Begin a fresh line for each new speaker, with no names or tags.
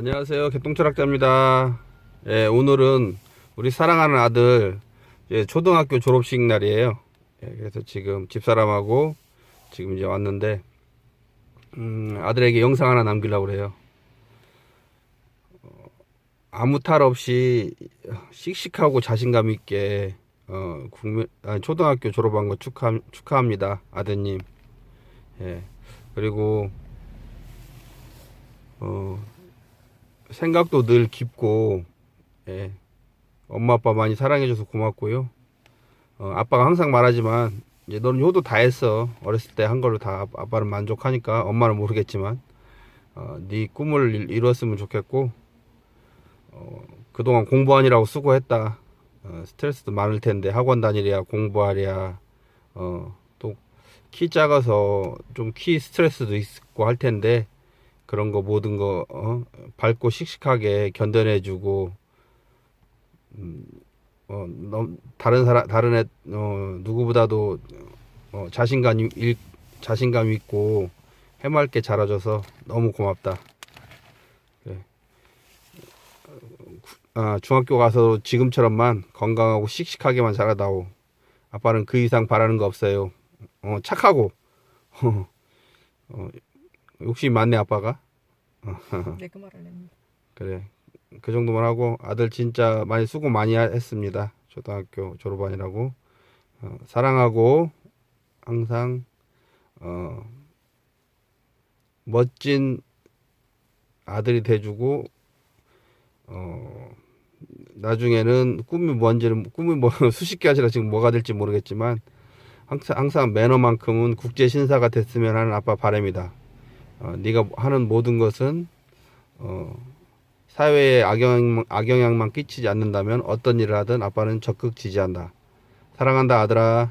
안녕하세요. 개똥철학자입니다. 예, 오늘은 우리 사랑하는 아들 예, 초등학교 졸업식 날이에요. 예, 그래서 지금 집사람하고 지금 이제 왔는데 음, 아들에게 영상 하나 남기려고 그래요. 어, 아무 탈 없이 씩씩하고 자신감 있게 어, 국민, 아니, 초등학교 졸업한 거 축하, 축하합니다. 아드님. 예. 그리고 어, 생각도 늘 깊고, 예. 엄마 아빠 많이 사랑해줘서 고맙고요. 어, 아빠가 항상 말하지만, 이제 너는 효도 다 했어. 어렸을 때 한 걸로 다 아- 아빠는 만족하니까, 엄마는 모르겠지만, 어, 네 꿈을 일- 이루었으면 좋겠고, 어, 그동안 공부하느라고 수고했다. 어, 스트레스도 많을 텐데, 학원 다니랴, 공부하랴, 어, 또, 키 작아서 좀 키 스트레스도 있고 할 텐데, 그런 거 모든 거 어? 밝고 씩씩하게 견뎌내주고 음, 어, 넘, 다른 사람 다른 애 어, 누구보다도 어, 자신감 일, 자신감 있고 해맑게 자라줘서 너무 고맙다. 그래. 아, 중학교 가서 지금처럼만 건강하고 씩씩하게만 자라다오. 아빠는 그 이상 바라는 거 없어요. 어, 착하고 어, 욕심 많네 아빠가.
내그 말을 했네.
그래 그 정도만 하고 아들 진짜 많이 수고 많이 하- 했습니다 초등학교 졸업반이라고 어, 사랑하고 항상 어, 멋진 아들이 돼주고 어, 나중에는 꿈이 뭔지는 꿈이 뭐 수십 개 아니라 지금 뭐가 될지 모르겠지만 항상 항상 매너만큼은 국제 신사가 됐으면 하는 아빠 바람이다. 어, 네가 하는 모든 것은 어, 사회에 악영, 악영향만 끼치지 않는다면 어떤 일을 하든 아빠는 적극 지지한다. 사랑한다 아들아.